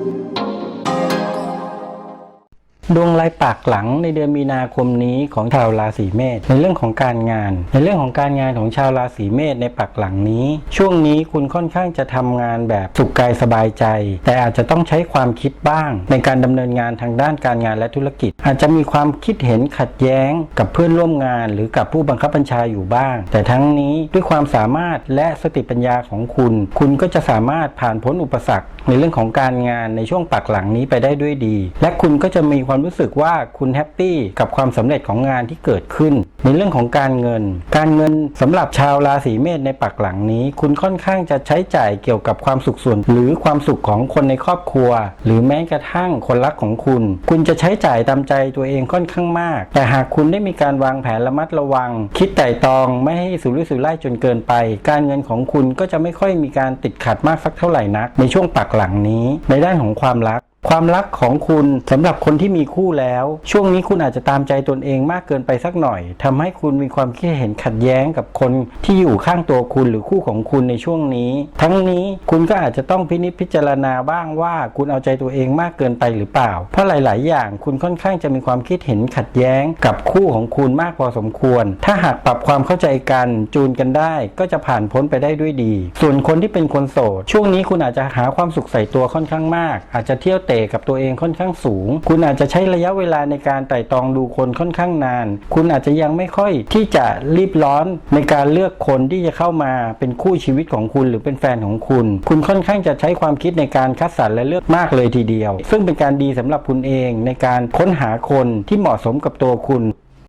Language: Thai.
thank you. ดวงลายปากหลังในเดือนมีนาคมนี้ของชาวราศีเมษในเรื่องของการงาน ในเรื่องของการงานของชาวราศีเมษในปากหลังนี้ ช่วงนี้คุณค่อนข้างจะทำงานแบบสุขกายสบายใจ แต่อาจจะต้องใช้ความคิดบ้าง ในการดำเนินงานทางด้านการงานและธุรกิจ อาจจะมีความคิดเห็นขัดแย้งกับเพื่อนร่วมงาน หรือกับผู้บังคับบัญชาอยู่บ้าง แต่ทั้งนี้ด้วยความสามารถและสติปัญญาของคุณ คุณก็จะสามารถผ่านพ้นอุปสรรค ในเรื่องของการงานในช่วงปักหลังนี้ไปได้ด้วยดี และคุณก็จะมีความรู้สึกว่าคุณแฮปปี้กับความสำเร็จของงานที่เกิดขึ้น ในเรื่องของการเงิน การเงินสำหรับชาวราศีเมษในปักหลังนี้ คุณค่อนข้างจะใช้จ่ายเกี่ยวกับความสุขส่วน หรือความสุขของคนในครอบครัว หรือแม้กระทั่งคนรักของคุณ คุณจะใช้จ่ายตามใจตัวเองค่อนข้างมาก แต่หากคุณได้มีการวางแผนระมัดระวัง คิดไต่ตองไม่ให้สุรุ่ยสุร่ายจนเกินไป การเงินของคุณก็จะไม่ค่อยมีการติดขัดมากสักเท่าไหร่นัก ในช่วงปักหลังนี้ ในด้านของความรัก ความรักของคุณสำหรับคนที่มีคู่แล้ว ช่วงนี้คุณอาจจะตามใจตนเองมากเกินไปสักหน่อยทำให้คุณมีความคิดเห็นขัดแย้งกับคนที่อยู่ข้างตัวคุณหรือคู่ของคุณในช่วงนี้ ทั้งนี้คุณก็อาจจะต้องพินิจพิจารณาบ้างว่าคุณเอาใจตัวเองมากเกินไปหรือเปล่า เพราะหลาย ๆ อย่างคุณค่อนข้างจะมีความคิดเห็นขัดแย้งกับคู่ของคุณมากพอสมควร ถ้าหากปรับความเข้าใจกันจูนกันได้ ก็จะผ่านพ้นไปได้ด้วยดี ส่วนคนที่เป็นคนโสดช่วงนี้คุณอาจจะหาความสุขใส่ตัวค่อนข้างมาก อาจจะเที่ยวเตะกับตัวเองค่อนข้างสูง คุณอาจจะใช้ระยะเวลาในการไต่ตองดูคนค่อนข้างนาน คุณอาจจะยังไม่ค่อยที่จะรีบร้อนในการเลือกคนที่จะเข้ามาเป็นคู่ชีวิตของคุณหรือเป็นแฟนของคุณ คุณค่อนข้างจะใช้ความคิดในการคัดสรรและเลือกมากเลยทีเดียว ซึ่งเป็นการดีสำหรับคุณเองในการค้นหาคนที่เหมาะสมกับตัวคุณ